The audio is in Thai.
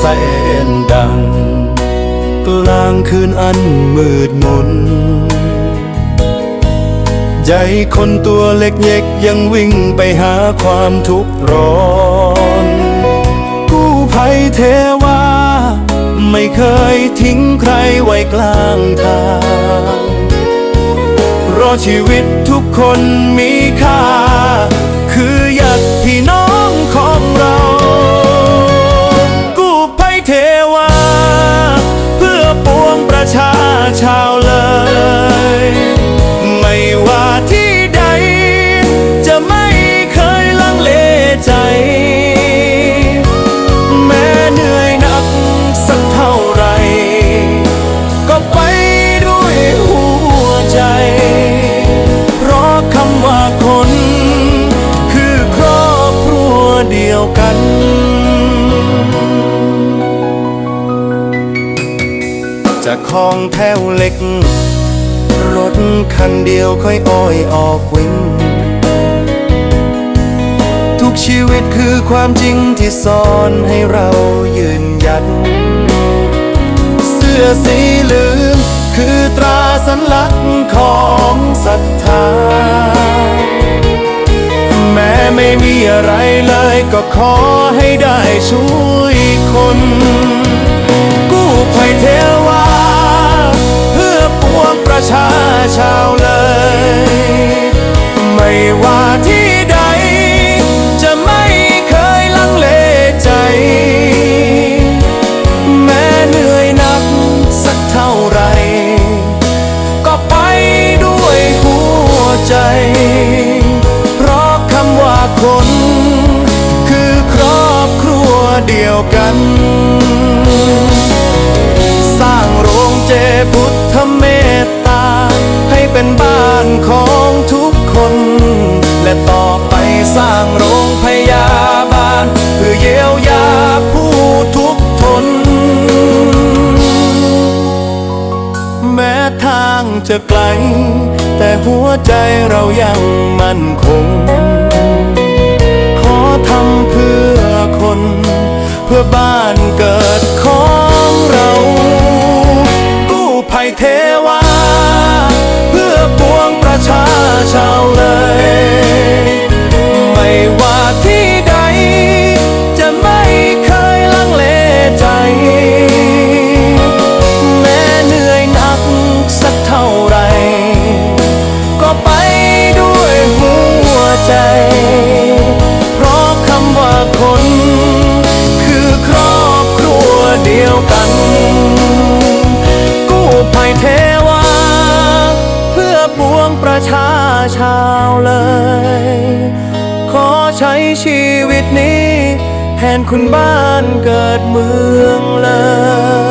แสนดัง กลางคืนอันมืดมน ใจคนตัวเล็กเย็กยังวิ่งไปหาความทุกข์ร้อน กู้ภัยเทวา ไม่เคยทิ้งใครไว้กลางทาง เพราะชีวิตทุกคนมีค่า ยวกัน จากคลองแถวเล็ก รถคันเดียวค่อยอ้อยออกวิ่งทุกชีวิตคือความจริงที่สอนให้เรายืนยัดเสื้อสีเหลืองคือตราสัญลักษณ์ของศรัทธา ก็ขอให้ได้ช่วยคน เดียวกัน สร้างโรงเจพุทธเมตตา ให้เป็นบ้านของทุกคน และต่อไปสร้างโรงพยาบาล เพื่อเยียวยาผู้ทุกทน แม้ทางจะไกล แต่หัวใจเรายังมั่นคง บ้านเกิดของเรา กู้ภัยเท อปวงประชาชาวเลย ขอใช้ชีวิตนี้ แทนคุณบ้านเกิดเมืองเลย